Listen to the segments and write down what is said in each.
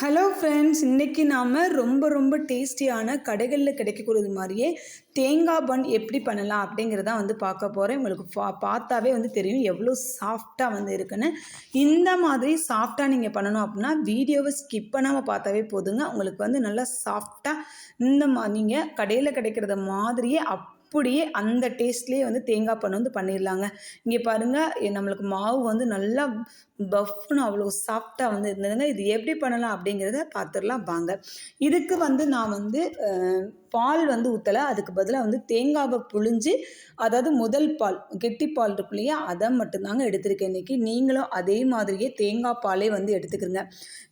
Hello friends இன்றைக்கி நாம் ரொம்ப ரொம்ப டேஸ்டியான கடைகளில் கிடைக்கக்கூடியது மாதிரியே தேங்காய் பன் எப்படி பண்ணலாம் அப்படிங்கிறத வந்து பார்க்க போகிறேன் உங்களுக்கு பா பார்த்தாவே வந்து தெரியும் எவ்வளோ சாஃப்டாக வந்து இருக்குன்னு. இந்த மாதிரி சாஃப்டாக நீங்கள் பண்ணணும் அப்படின்னா வீடியோவை ஸ்கிப் பண்ணாமல் பார்த்தாவே போதுங்க. உங்களுக்கு வந்து நல்லா சாஃப்டாக இந்த மா நீங்கள் கடையில் கிடைக்கிறத மாதிரியே அப் அப்படியே அந்த டேஸ்ட்லேயே வந்து தேங்காய் பண்ண வந்து பண்ணிடலாங்க. இங்கே பாருங்கள் நம்மளுக்கு மாவு வந்து நல்லா பஃப்னு அவ்வளோ சாஃப்டாக வந்து இருந்ததுங்க. இது எப்படி பண்ணலாம் அப்படிங்கிறத பார்த்துடலாம் வாங்க. இதுக்கு வந்து நான் வந்து பால் வந்து ஊற்றலை அதுக்கு பதிலாக வந்து தேங்காவை புழிஞ்சு அதாவது முதல் பால் கெட்டி பால் இருக்கு இல்லையா அதை மட்டும்தாங்க எடுத்திருக்கேன் இன்றைக்கி நீங்களும் அதே மாதிரியே தேங்காய் பாலே வந்து எடுத்துக்கிறங்க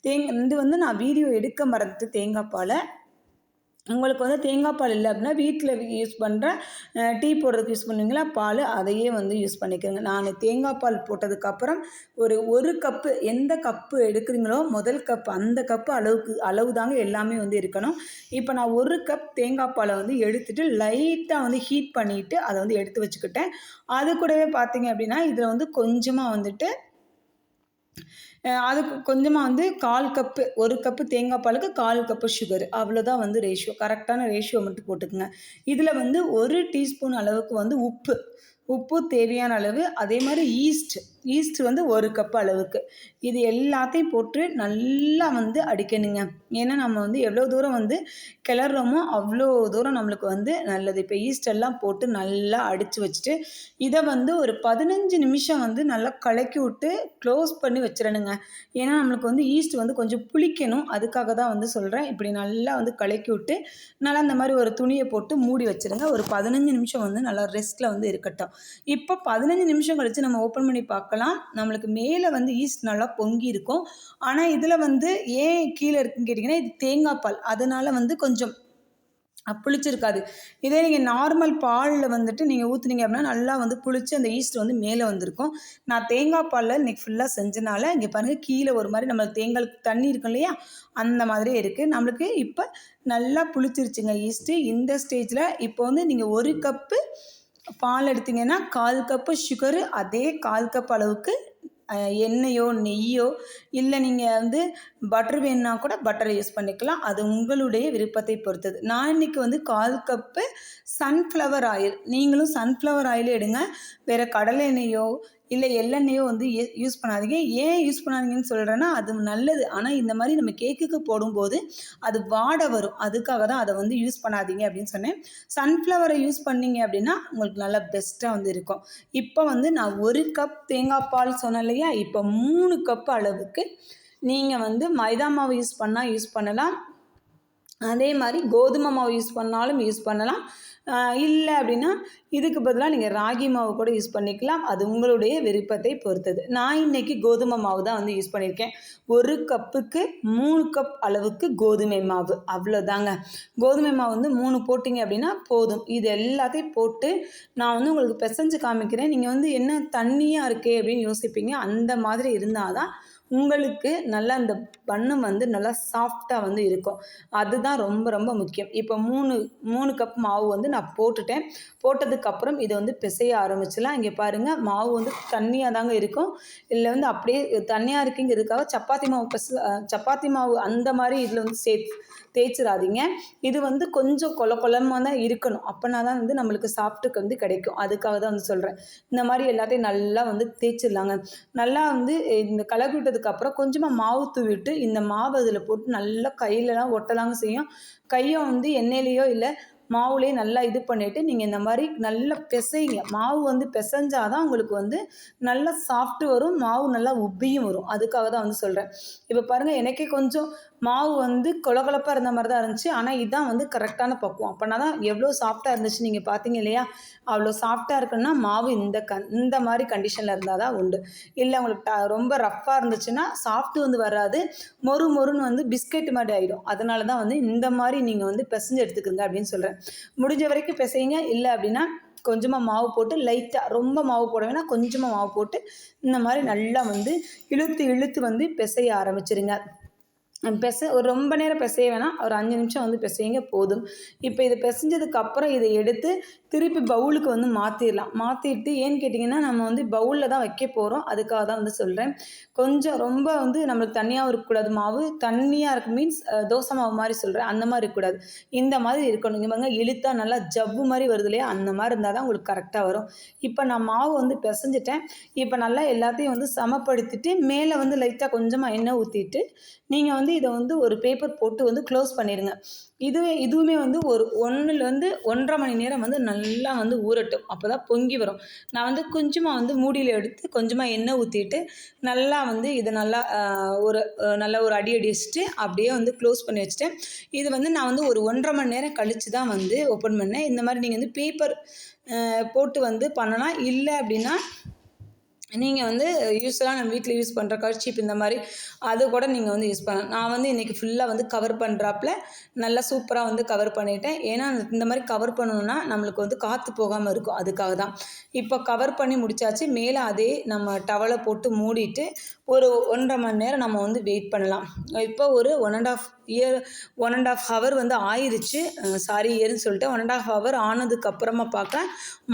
தேங் இது வந்து நான் வீடியோ எடுக்க மறந்துட்டு தேங்காய் பாலை உங்களுக்கு வந்து தேங்காய் பால் இல்லை அப்படின்னா வீட்டில் யூஸ் பண்ணுற டீ போடுறதுக்கு யூஸ் பண்ணுவீங்களா? பால் அதையே வந்து யூஸ் பண்ணிக்கோங்க. நான் தேங்காய் பால் போட்டதுக்கப்புறம் ஒரு ஒரு கப்பு எந்த கப்பு எடுக்கிறீங்களோ முதல் கப் அந்த கப்பு அளவுக்கு அளவு தாங்க எல்லாமே வந்து இருக்கணும். இப்போ நான் ஒரு கப் தேங்காய் பாலை வந்து எடுத்துகிட்டு லைட்டாக வந்து ஹீட் பண்ணிவிட்டு அதை வந்து எடுத்து வச்சுக்கிட்டேன். அது கூடவே பார்த்தீங்க அப்படின்னா இதில் வந்து கொஞ்சமாக வந்துட்டு அதுக்கு கொஞ்சமாக வந்து கால் கப்பு ஒரு கப்பு தேங்காய் பாலுக்கு கால் கப்பு சுகர் அவ்வளோதான் வந்து ரேஷியோ கரெக்டான ரேஷியோ மட்டும் போட்டுக்குங்க. இதில் வந்து ஒரு டீஸ்பூன் அளவுக்கு வந்து உப்பு உப்பு தேவையான அளவு அதே மாதிரி ஈஸ்ட் ஈஸ்ட் வந்து ஒரு கப் அளவுக்கு. இது எல்லாத்தையும் போட்டு நல்லா வந்து அடிக்கணுங்க. ஏன்னா நம்ம வந்து எவ்வளோ தூரம் வந்து கிளறோமோ அவ்வளோ தூரம் நம்மளுக்கு வந்து நல்லது. இப்போ ஈஸ்ட் எல்லாம் போட்டு நல்லா அடித்து வச்சுட்டு இதை வந்து ஒரு பதினஞ்சு நிமிஷம் வந்து நல்லா கலக்கி விட்டு க்ளோஸ் பண்ணி வச்சிடணுங்க. ஏன்னா நம்மளுக்கு வந்து ஈஸ்ட் வந்து கொஞ்சம் புளிக்கணும். அதுக்காக தான் வந்து சொல்கிறேன் இப்படி நல்லா வந்து கலக்கி விட்டு நல்லா இந்த மாதிரி ஒரு துணியை போட்டு மூடி வச்சுருங்க. ஒரு பதினஞ்சு நிமிஷம் வந்து நல்லா ரெஸ்ட்டில் வந்து இருக்கட்டும். இப்போ பதினஞ்சு நிமிஷம் கழித்து நம்ம ஓப்பன் பண்ணி பார்க்கலாம் நம்மளுக்கு மேலே வந்து ஈஸ்ட் நல்லா பொங்கி இருக்கும். ஆனால் இதில் வந்து ஏன் கீழே இருக்குன்னு கேட்டிங்கன்னா இது தேங்காய் பால். அதனால் வந்து கொஞ்சம் புளிச்சிருக்காது. இதே நீங்கள் நார்மல் பாலில் வந்துட்டு நீங்கள் ஊற்றுனீங்க அப்படின்னா நல்லா வந்து புளிச்சு அந்த ஈஸ்ட் வந்து மேலே வந்திருக்கும். நான் தேங்காய் பாலில் இன்றைக்கி ஃபுல்லாக செஞ்சனால இங்கே பாருங்கள் கீழே ஒரு மாதிரி நம்மளுக்கு தேங்காய் தண்ணி இருக்கும் இல்லையா? அந்த மாதிரியே இருக்குது நம்மளுக்கு இப்போ நல்லா புளிச்சிருச்சுங்க ஈஸ்ட்டு. இந்த ஸ்டேஜில் இப்போ வந்து நீங்கள் ஒரு கப்பு பால் எடுத்திங்கன்னா கால் கப்பு சுகரு அதே கால் கப் அளவுக்கு எண்ணெயோ நெய்யோ இல்லை நீங்கள் வந்து பட்டர் வேணுன்னா கூட பட்டரை யூஸ் பண்ணிக்கலாம். அது உங்களுடைய விருப்பத்தை பொறுத்தது. நான் இன்றைக்கி வந்து கால் கப்பு சன்ஃப்ளவர் ஆயில் நீங்களும் சன்ஃப்ளவர் ஆயிலே எடுங்க. வேறு கடலை எண்ணெயோ இல்லை எள்ளெண்ணெயோ வந்து யூஸ் பண்ணாதீங்க. ஏன் யூஸ் பண்ணாதீங்கன்னு சொல்கிறேன்னா அது நல்லது. ஆனால் இந்த மாதிரி நம்ம கேக்குக்கு போடும்போது அது வாட வரும். அதுக்காக தான் அதை வந்து யூஸ் பண்ணாதீங்க அப்படின்னு சொன்னேன். சன்ஃப்ளவரை யூஸ் பண்ணீங்க அப்படின்னா உங்களுக்கு நல்லா பெஸ்ட்டாக வந்து இருக்கும். இப்போ வந்து நான் ஒரு கப் தேங்காய் பால் சொன்னேன் இல்லையா? இப்போ மூணு கப் அளவுக்கு நீங்கள் வந்து மைதா மாவு யூஸ் பண்ணால் யூஸ் பண்ணலாம். அதே மாதிரி கோதுமை மாவு யூஸ் பண்ணாலும் யூஸ் பண்ணலாம். இல்லை அப்படின்னா இதுக்கு பதிலாக நீங்கள் ராகி மாவு கூட யூஸ் பண்ணிக்கலாம். அது உங்களுடைய விருப்பத்தை பொறுத்தது. நான் இன்றைக்கி கோதுமை மாவு தான் வந்து யூஸ் பண்ணியிருக்கேன். ஒரு கப்புக்கு மூணு கப் அளவுக்கு கோதுமை மாவு. அவ்வளோதாங்க கோதுமை மாவு வந்து மூணு போட்டிங்க அப்படின்னா போதும். இது எல்லாத்தையும் போட்டு நான் வந்து உங்களுக்கு பிசைஞ்சு காமிக்கிறேன். நீங்கள் வந்து என்ன தண்ணியாக இருக்கே அப்படின்னு யோசிப்பீங்க. அந்த மாதிரி இருந்தால் தான் உங்களுக்கு நல்லா அந்த பண்ணு வந்து நல்லா சாஃப்டாக வந்து இருக்கும். அதுதான் ரொம்ப ரொம்ப முக்கியம். இப்போ மூணு மூணு கப் மாவு வந்து நான் போட்டுட்டேன். போட்டதுக்கப்புறம் இதை வந்து பிசைய ஆரம்பிச்சிடலாம். இங்கே பாருங்கள் மாவு வந்து தண்ணியாக தாங்க இருக்கும். இல்லை வந்து அப்படியே தண்ணியாக இருக்குங்கிறதுக்காக சப்பாத்தி மாவு பச சப்பாத்தி மாவு அந்த மாதிரி இதில் வந்து சேர்த்து தேய்ச்சிடாதீங்க. இது வந்து கொஞ்சம் கொல கொலமாக தான் இருக்கணும். அப்போனா தான் வந்து நம்மளுக்கு சாப்பிட்டுக்கு வந்து கிடைக்கும். அதுக்காக தான் வந்து சொல்கிறேன் இந்த மாதிரி எல்லாத்தையும் நல்லா வந்து தேய்ச்சிடலாங்க. நல்லா வந்து இந்த கலக்கூட்டத்தை விட்டதுக்கப்புறம் கொஞ்சமாக மாவு தூவிட்டு இந்த மாவு அதில் போட்டு நல்லா கையிலலாம் ஒட்டலாங்க செய்யும். கையை வந்து எண்ணெயிலையோ இல்லை மாவுலேயே நல்லா இது பண்ணிவிட்டு நீங்கள் இந்த மாதிரி நல்லா பிசைங்க. மாவு வந்து பிசைஞ்சால் தான் உங்களுக்கு வந்து நல்லா சாஃப்ட்டு வரும் மாவு நல்லா உப்பியும் வரும். அதுக்காக தான் வந்து சொல்கிறேன் இப்போ பாருங்கள் எனக்கே கொஞ்சம் மாவு வந்து கொலகொலப்பாக இருந்த மாதிரி தான் இருந்துச்சு. ஆனால் இதுதான் வந்து கரெக்டான பக்குவம். அப்போனா தான் எவ்வளோ சாஃப்டாக இருந்துச்சு நீங்கள் பார்த்தீங்க இல்லையா? அவ்வளோ சாஃப்டாக இருக்குன்னா மாவு இந்த க இந்த மாதிரி கண்டிஷனில் இருந்தால் தான் உண்டு. இல்லை உங்களுக்கு ரொம்ப ரஃப்பாக இருந்துச்சுன்னா சாஃப்ட்டு வந்து வராது. மொறு மொறுன்னு வந்து பிஸ்கெட் மாதிரி ஆகிடும் அதனால தான் வந்து இந்த மாதிரி நீங்கள் வந்து பிசைஞ்சு எடுத்துக்கோங்க அப்படின்னு சொல்கிறேன் முடிஞ்ச வரைக்கும் பிசைங்க இல்லை அப்படின்னா கொஞ்சமாக மாவு போட்டு லைட்டாக ரொம்ப மாவு போட வேணால் கொஞ்சமாக மாவு போட்டு இந்த மாதிரி நல்லா வந்து இழுத்து இழுத்து வந்து பிசைய ஆரம்பிச்சிருங்க. பெச ஒரு ரொம்ப நேரம் பிசைய வேணாம். ஒரு அஞ்சு நிமிஷம் வந்து பிசையுங்க போதும். இப்போ இதை பிசைஞ்சதுக்கப்புறம் இதை எடுத்து திருப்பி பவுலுக்கு வந்து மாற்றிடலாம் மாற்றிட்டு ஏன்னு கேட்டிங்கன்னா நம்ம வந்து பவுலில் தான் வைக்க போகிறோம் அதுக்காக தான் வந்து சொல்கிறேன் கொஞ்சம் ரொம்ப வந்து நம்மளுக்கு தண்ணியாகவும் இருக்கக்கூடாது. மாவு தண்ணியாக இருக்கு மீன்ஸ் தோசை மாவு மாதிரி சொல்கிறேன் அந்த மாதிரி இருக்கக்கூடாது. இந்த மாதிரி இருக்கணும். இங்கே பாருங்க இழுத்தா நல்லா ஜவ்வு மாதிரி வருது இல்லையா? அந்த மாதிரி இருந்தால் தான் உங்களுக்கு கரெக்டாக வரும். இப்போ நான் மாவு வந்து பிசைஞ்சிட்டேன். இப்போ நல்லா எல்லாத்தையும் வந்து சமப்படுத்திட்டு மேலே வந்து லைட்டாக கொஞ்சமாக எண்ணெய் ஊற்றிட்டு நீங்கள் வந்து இதை வந்து ஒரு பேப்பர் போட்டு வந்து க்ளோஸ் பண்ணிடுங்க இதுவே இதுவுமே வந்து ஒரு ஒன்றுலேருந்து ஒன்றரை மணி நேரம் வந்து நல்லா வந்து ஊறட்டும். அப்போ தான் பொங்கி வரும். நான் வந்து கொஞ்சமாக வந்து மூடியில் எடுத்து கொஞ்சமாக எண்ணெய் ஊற்றிட்டு நல்லா வந்து இதை நல்லா ஒரு நல்லா ஒரு அடி அடிச்சுட்டு அப்படியே வந்து க்ளோஸ் பண்ணி வச்சுட்டேன். இது வந்து நான் வந்து ஒரு ஒன்றரை மணி நேரம் கழித்து தான் வந்து ஓப்பன் பண்ணேன். இந்த மாதிரி நீங்கள் வந்து பேப்பர் போட்டு வந்து பண்ணலாம். இல்லை அப்படின்னா நீங்கள் வந்து யூஸ்வலாக நம்ம வீட்டில் யூஸ் பண்ணுற கர்ச்சீப் இந்த மாதிரி அது கூட நீங்கள் வந்து யூஸ் பண்ணலாம். நான் வந்து இன்றைக்கி ஃபுல்லாக வந்து கவர் பண்ணுறாப்புல நல்லா சூப்பராக வந்து கவர் பண்ணிட்டேன். ஏன்னா இந்த மாதிரி கவர் பண்ணணுன்னா நம்மளுக்கு வந்து காற்று போகாமல் இருக்கும். அதுக்காக தான். இப்போ கவர் பண்ணி முடிச்சாச்சு. மேலே அதே நம்ம டவலை போட்டு மூடிட்டு ஒரு ஒன்றரை மணி நேரம் நம்ம வந்து வெயிட் பண்ணலாம். இப்போ ஒரு one and half year one and half hour வந்து ஆயிடுச்சு சாரி இயர்னு சொல்லிட்டு ஒன் அண்ட் ஆஃப் ஹவர் ஆனதுக்கப்புறமா பார்க்க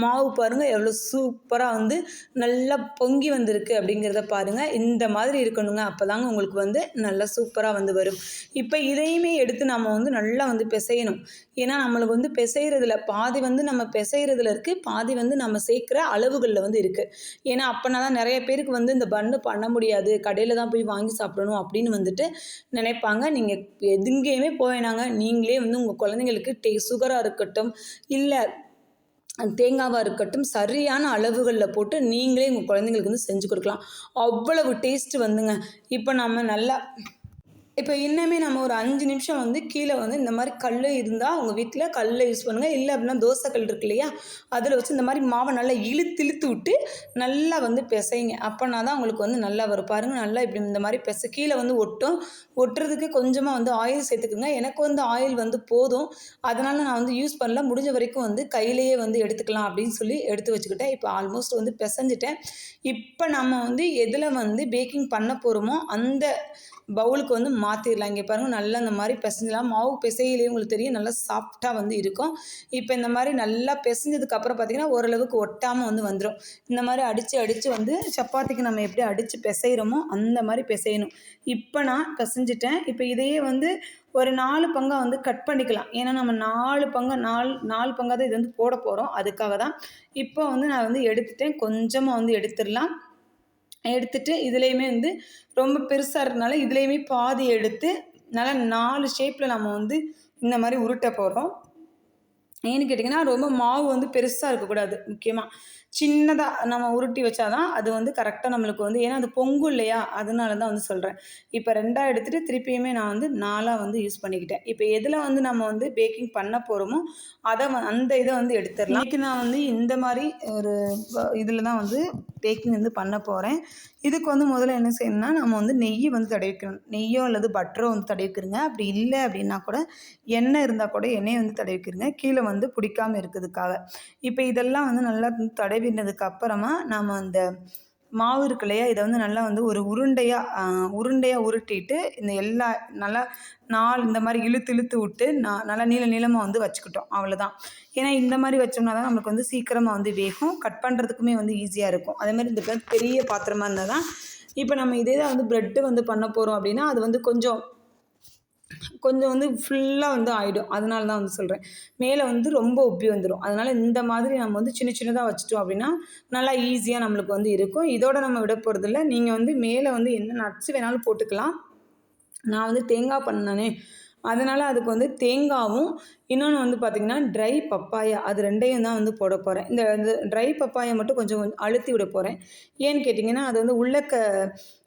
மாவு பாருங்கள் எவ்வளோ சூப்பராக வந்து நல்லா பொங்கி வந்திருக்கு அப்படிங்கிறத பாருங்கள் இந்த மாதிரி இருக்கணுங்க. அப்போ தாங்க உங்களுக்கு வந்து நல்லா சூப்பராக வந்து வரும். இப்போ இதையுமே எடுத்து நம்ம வந்து நல்லா வந்து பிசையணும். ஏன்னா நம்மளுக்கு வந்து பிசைகிறதுல பாதி வந்து நம்ம பிசைகிறதுல இருக்குது பாதி வந்து நம்ம சேர்க்குற அளவுகளில் வந்து இருக்குது ஏன்னா அப்போனா தான் நிறைய பேருக்கு வந்து இந்த பன்னு பண்ண முடியாது. கடையில் தான் போய் வாங்கி சாப்பிடணும் அப்படின்னு வந்துட்டு நினைப்பாங்க. நீங்கள் எதுங்கேயுமே போயினாங்க நீங்களே வந்து உங்கள் குழந்தைங்களுக்கு டே சுகராக இருக்கட்டும் இல்லை தேங்காவாக இருக்கட்டும் சரியான அளவுகளில் போட்டு நீங்களே உங்கள் குழந்தைங்களுக்கு வந்து செஞ்சு கொடுக்கலாம். அவ்வளவு டேஸ்ட்டு வந்துங்க. இப்போ நம்ம நல்லா இப்போ இன்னுமே நம்ம ஒரு அஞ்சு நிமிஷம் வந்து கீழே வந்து இந்த மாதிரி கல் இருந்தால் உங்கள் வீட்டில் கல்லை யூஸ் பண்ணுங்கள் இல்லை அப்படின்னா தோசை கல் இருக்கு இல்லையா? அதில் வச்சு இந்த மாதிரி மாவை நல்லா இழுத்து இழுத்து விட்டு நல்லா வந்து பிசைங்க. அப்போனா தான் உங்களுக்கு வந்து நல்லா வரும். பாருங்கள் நல்லா இப்படி இந்த மாதிரி பிசை கீழே வந்து ஒட்டும். ஒட்டுறதுக்கு கொஞ்சமாக வந்து ஆயில் சேர்த்துக்குங்க. எனக்கு வந்து ஆயில் வந்து போதும். அதனால் நான் வந்து யூஸ் பண்ணல. முடிஞ்ச வரைக்கும் வந்து கையிலேயே வந்து எடுத்துக்கலாம் அப்படின்னு சொல்லி எடுத்து வச்சுக்கிட்டேன். இப்போ ஆல்மோஸ்ட் வந்து பிசைஞ்சிட்டேன். இப்போ நம்ம வந்து எதில் வந்து பேக்கிங் பண்ண போகிறோமோ அந்த பவுலுக்கு வந்து மாற்றிடலாம் இங்கே பாருங்கள் நல்லா இந்த மாதிரி பிசைஞ்சலாம் மாவு பிசையிலேயே உங்களுக்கு தெரியும் நல்லா சாஃப்டாக வந்து இருக்கும். இப்போ இந்த மாதிரி நல்லா பிசைஞ்சதுக்கப்புறம் பார்த்திங்கன்னா ஓரளவுக்கு ஒட்டாமல் வந்து வந்துடும் இந்த மாதிரி அடித்து அடித்து வந்து சப்பாத்திக்கு நம்ம எப்படி அடித்து பிசைகிறோமோ அந்த மாதிரி பிசையணும். இப்போ நான் பிசைஞ்சிட்டேன். இப்போ இதையே வந்து ஒரு நாலு பங்காக வந்து கட் பண்ணிக்கலாம். ஏன்னா நம்ம நாலு பங்காக நாலு நாலு பங்காக தான் இது வந்து போட போகிறோம் அதுக்காக தான் இப்போ வந்து நான் வந்து எடுத்துட்டேன். கொஞ்சமாக வந்து எடுத்துடலாம். எடுத்துட்டு இதுலேயுமே வந்து ரொம்ப பெருசாக இருக்கனால இதுலேயுமே பாதி எடுத்து நல்லா நாலு ஷேப்பில் நம்ம வந்து இந்த மாதிரி உருட்ட போகிறோம் ஏன்னு கேட்டிங்கன்னா ரொம்ப மாவு வந்து பெருசாக இருக்கக்கூடாது முக்கியமாக சின்னதாக நம்ம உருட்டி வச்சாதான் அது வந்து கரெக்டாக நம்மளுக்கு வந்து ஏன்னா அது பொங்கு இல்லையா? அதனால தான் வந்து சொல்கிறேன் இப்போ ரெண்டாக எடுத்துகிட்டு திருப்பியுமே நான் வந்து நாலாக வந்து யூஸ் பண்ணிக்கிட்டேன். இப்போ எதில் வந்து நம்ம வந்து பேக்கிங் பண்ண போகிறோமோ அதை அந்த இதை வந்து எடுத்துடலாம். இன்றைக்கி நான் வந்து இந்த மாதிரி ஒரு இதில் தான் வந்து பேக்கிங் வந்து பண்ண போகிறேன் இதுக்கு வந்து முதல்ல என்ன செய்யணும்னா நம்ம வந்து நெய் வந்து தடவிக்கணும். நெய்யோ அல்லது பட்டரோ வந்து தடவிக்கிறங்க அப்படி இல்லை அப்படின்னா கூட எண்ணெய் இருந்தால் கூட எண்ணெய் வந்து தடவிக்கிறங்க கீழே வந்து பிடிக்காமல் இருக்கிறதுக்காக. இப்போ இதெல்லாம் வந்து நல்லா தடவி தடவினதுக்கு அப்புறமா நாம் அந்த மாவு இருக்கு இல்லையா இதை வந்து நல்லா வந்து ஒரு உருண்டையாக உருண்டையாக உருட்டிட்டு இந்த எல்லா நல்லா நாள் இந்த மாதிரி இழுத்து இழுத்து விட்டு நான் நல்லா நீள நீளமாக வந்து வச்சுக்கிட்டோம். அவ்வளோதான் ஏன்னா இந்த மாதிரி வச்சோம்னா தான் நம்மளுக்கு வந்து சீக்கிரமாக வந்து வேகும். கட் பண்ணுறதுக்குமே வந்து ஈஸியாக இருக்கும். அதேமாதிரி இந்த பெரிய பாத்திரமாக இருந்தால் தான் இப்போ நம்ம இதே தான் வந்து ப்ரெட்டு வந்து பண்ண போகிறோம் அப்படின்னா அது வந்து கொஞ்சம் கொஞ்சம் வந்து ஃபுல்லாக வந்து ஆகிடும் அதனால தான் வந்து சொல்கிறேன் மேலே வந்து ரொம்ப உப்பி வந்துடும் அதனால் இந்த மாதிரி நம்ம வந்து சின்ன சின்னதாக வச்சுட்டோம் அப்படின்னா நல்லா ஈஸியாக நம்மளுக்கு வந்து இருக்கும். இதோட நம்ம விட போகிறதில்ல நீங்கள் வந்து மேலே வந்து என்ன நட்ஸ் வேணாலும் போட்டுக்கலாம். நான் வந்து தேங்காய் பண்ணனே. அதனால் அதுக்கு வந்து தேங்காவும் இன்னொன்று வந்து பார்த்திங்கன்னா ட்ரை பப்பாயா. அது ரெண்டையும் தான் வந்து போட போகிறேன் இந்த ட்ரை பப்பாயை மட்டும் கொஞ்சம் அழுத்தி விட போகிறேன் ஏன்னு கேட்டிங்கன்னா அது வந்து உள்ளக்க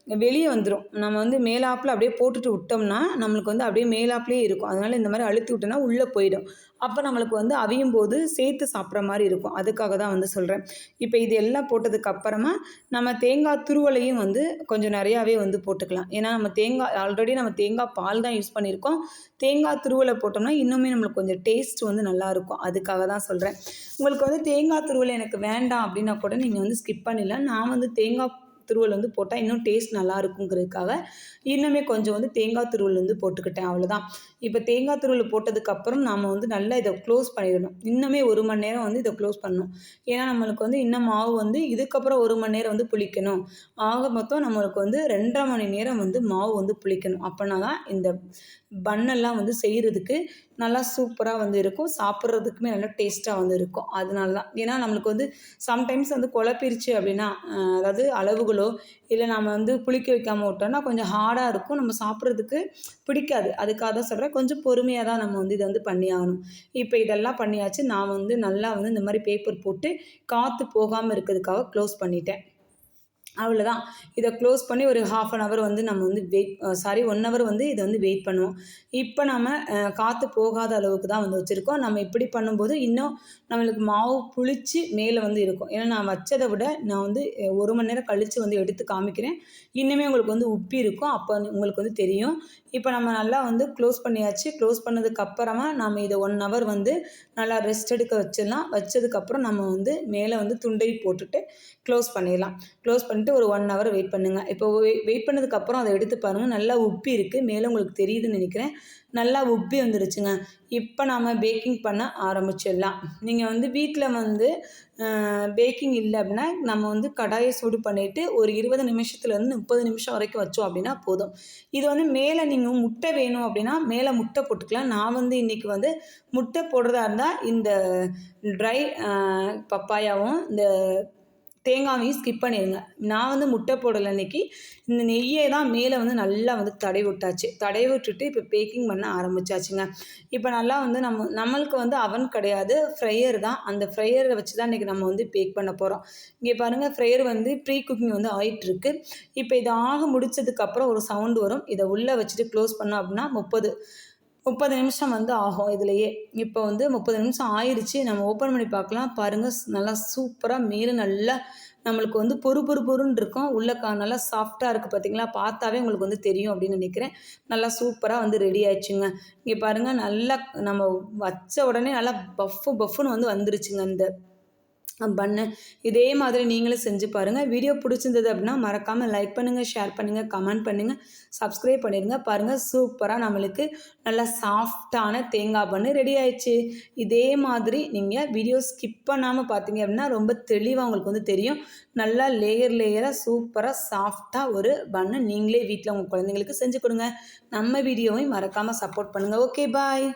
வெளியே வந்துடும் நம்ம வந்து மேலாப்பில் அப்படியே போட்டுட்டு விட்டோம்னா நம்மளுக்கு வந்து அப்படியே மேலாப்லேயே இருக்கும். அதனால் இந்த மாதிரி அழுத்தி விட்டோம்னா உள்ளே போயிடும். அப்போ நம்மளுக்கு வந்து அவியும் போது சேர்த்து சாப்பிட்ற மாதிரி இருக்கும். அதுக்காக தான் வந்து சொல்கிறேன் இப்போ இது எல்லாம் போட்டதுக்கு அப்புறமா நம்ம தேங்காய் துருவலையும் வந்து கொஞ்சம் நிறையாவே வந்து போட்டுக்கலாம். ஏன்னா நம்ம தேங்காய் ஆல்ரெடி நம்ம தேங்காய் பால் தான் யூஸ் பண்ணியிருக்கோம். தேங்காய் துருவலை போட்டோம்னா இன்னுமே நம்மளுக்கு கொஞ்சம் டேஸ்ட் வந்து நல்லாயிருக்கும் அதுக்காக தான் சொல்கிறேன் உங்களுக்கு வந்து தேங்காய் துருவலை எனக்கு வேண்டாம் அப்படின்னா கூட நீங்கள் வந்து ஸ்கிப் பண்ணிடலாம். நான் வந்து தேங்காய் துருவல் வந்து போட்டால் இன்னும் டேஸ்ட் நல்லா இருக்குங்கிறதுக்காக இன்னுமே கொஞ்சம் வந்து தேங்காய் துருவல் வந்து போட்டுக்கிட்டேன் அவ்வளோதான் இப்போ தேங்காய் துருவல் போட்டதுக்கப்புறம் நாம் வந்து நல்லா இதை க்ளோஸ் பண்ணிடணும். இன்னுமே ஒரு மணி நேரம் வந்து இதை க்ளோஸ் பண்ணணும். ஏன்னா நம்மளுக்கு வந்து இன்னும் மாவு வந்து இதுக்கப்புறம் ஒரு மணி நேரம் வந்து புளிக்கணும். ஆக மொத்தம் நம்மளுக்கு வந்து ரெண்டரை மணி நேரம் வந்து மாவு வந்து புளிக்கணும். அப்படின்னா தான் இந்த பன்னெல்லாம் வந்து செய்கிறதுக்கு நல்லா சூப்பராக வந்து இருக்கும். சாப்பிட்றதுக்குமே நல்லா டேஸ்ட்டாக வந்து இருக்கும். அதனால தான். ஏன்னா நம்மளுக்கு வந்து சம்டைம்ஸ் வந்து குழப்பிருச்சு அப்படின்னா அதாவது அளவுகளோ இல்லை நம்ம வந்து புளிக்க வைக்காமல் விட்டோம்னா கொஞ்சம் ஹார்டாக இருக்கும். நம்ம சாப்பிட்றதுக்கு பிடிக்காது. அதுக்காக தான் சொல்கிறேன் கொஞ்சம் பொறுமையாக தான் நம்ம வந்து இதை வந்து பண்ணி ஆகணும் இப்போ இதெல்லாம் பண்ணியாச்சு நான் வந்து நல்லா வந்து இந்த மாதிரி பேப்பர் போட்டு காற்று போகாமல் இருக்கிறதுக்காக க்ளோஸ் பண்ணிட்டேன். அவ்வளோதான் இதை க்ளோஸ் பண்ணி ஒரு ஹாஃப் அன் ஹவர் வந்து நம்ம வந்து வெயிட் சாரி ஒன் ஹவர் வந்து இதை வந்து வெயிட் பண்ணுவோம். இப்போ நம்ம காற்று போகாத அளவுக்கு தான் வந்து வச்சுருக்கோம். நம்ம இப்படி பண்ணும்போது இன்னும் நம்மளுக்கு மாவு புளிச்சு மேலே வந்து இருக்கும். ஏன்னா நான் வச்சதை விட நான் வந்து ஒரு மணி நேரம் கழித்து வந்து எடுத்து காமிக்கிறேன். இன்னுமே உங்களுக்கு வந்து உப்பி இருக்கும். அப்போ உங்களுக்கு வந்து தெரியும். இப்போ நம்ம நல்லா வந்து க்ளோஸ் பண்ணியாச்சு. க்ளோஸ் பண்ணதுக்கு அப்புறமா நம்ம இதை ஒன் ஹவர் வந்து நல்லா ரெஸ்ட் எடுக்க வச்சிடலாம். வச்சதுக்கப்புறம் நம்ம வந்து மேலே வந்து துண்டை போட்டுட்டு க்ளோஸ் பண்ணிடலாம். க்ளோஸ் பண்ணி பண்ணிட்டு ஒரு ஒன் ஹவர் வெயிட் பண்ணுங்கள் இப்போ வெயிட் பண்ணதுக்கப்புறம் அதை எடுத்து பாருங்கள் நல்லா உப்பி இருக்குது மேலே உங்களுக்கு தெரியுதுன்னு நினைக்கிறேன். நல்லா உப்பி வந்துருச்சுங்க. இப்போ நாம் பேக்கிங் பண்ண ஆரம்பிச்சிடலாம். நீங்கள் வந்து வீட்டில் வந்து பேக்கிங் இல்லை அப்படின்னா நம்ம வந்து கடாயை சூடு பண்ணிவிட்டு ஒரு இருபது நிமிஷத்துலேருந்து முப்பது நிமிஷம் வரைக்கும் வச்சோம் அப்படின்னா போதும். இது வந்து மேலே நீங்கள் முட்டை வேணும் அப்படின்னா மேலே முட்டை போட்டுக்கலாம். நான் வந்து இன்றைக்கி வந்து முட்டை போடுறதா இருந்தால் இந்த ட்ரை பப்பாயாவும் இந்த தேங்காவையும் ஸ்கிப் பண்ணிடுங்க நான் வந்து முட்டை போடலை அன்றைக்கி இந்த நெய்யை தான் மேலே வந்து நல்லா வந்து தடை விட்டாச்சு. தடை விட்டுட்டு இப்போ பேக்கிங் பண்ண ஆரம்பிச்சாச்சுங்க. இப்போ நல்லா வந்து நம்ம நம்மளுக்கு வந்து அவன் கிடையாது. ஃப்ரையர் தான். அந்த ஃப்ரையரை வச்சு தான் இன்றைக்கி நம்ம வந்து பேக் பண்ண போகிறோம் இங்கே பாருங்கள் ஃப்ரையர் வந்து ப்ரீ குக்கிங் வந்து ஆகிட்டுருக்கு இப்போ இது ஆக முடிச்சதுக்கப்புறம் ஒரு சவுண்டு வரும். இதை உள்ளே வச்சுட்டு க்ளோஸ் பண்ணோம் அப்படின்னா முப்பது. முப்பது நிமிஷம் வந்து ஆகும் இதுலையே. இப்போ வந்து முப்பது நிமிஷம் ஆயிடுச்சு நம்ம ஓப்பன் பண்ணி பார்க்கலாம். பாருங்கள் நல்லா சூப்பராக மேலே நல்லா நம்மளுக்கு வந்து பொறு பொறு பொருன்னு இருக்கும். உள்ள கா நல்லா சாஃப்டாக இருக்குது பார்த்தீங்களா பார்த்தாவே உங்களுக்கு வந்து தெரியும் அப்படின்னு நினைக்கிறேன். நல்லா சூப்பராக வந்து ரெடி ஆயிடுச்சுங்க. இங்கே பாருங்கள் நல்லா நம்ம வச்ச உடனே நல்லா பஃப்பு பஃப்புன்னு வந்து வந்துருச்சுங்க இந்த பண்ணு. இதே மாதிரி நீங்களும் செஞ்சு பாருங்கள் வீடியோ பிடிச்சிருந்தது அப்படின்னா மறக்காமல் லைக் பண்ணுங்கள் ஷேர் பண்ணுங்கள் கமெண்ட் பண்ணுங்கள் சப்ஸ்கிரைப் பண்ணிடுங்க பாருங்கள் சூப்பராக நம்மளுக்கு நல்லா சாஃப்டான தேங்காய் பண்ணு ரெடி ஆயிடுச்சு. இதே மாதிரி நீங்கள் வீடியோ ஸ்கிப் பண்ணாமல் பார்த்தீங்க அப்படின்னா ரொம்ப தெளிவாக உங்களுக்கு வந்து தெரியும். நல்லா லேயர் லேயராக சூப்பராக சாஃப்டாக ஒரு பண்ணு நீங்களே வீட்டில் உங்கள் குழந்தைங்களுக்கு செஞ்சு கொடுங்க. நம்ம வீடியோவையும் மறக்காமல் சப்போர்ட் பண்ணுங்கள் ஓகே பாய்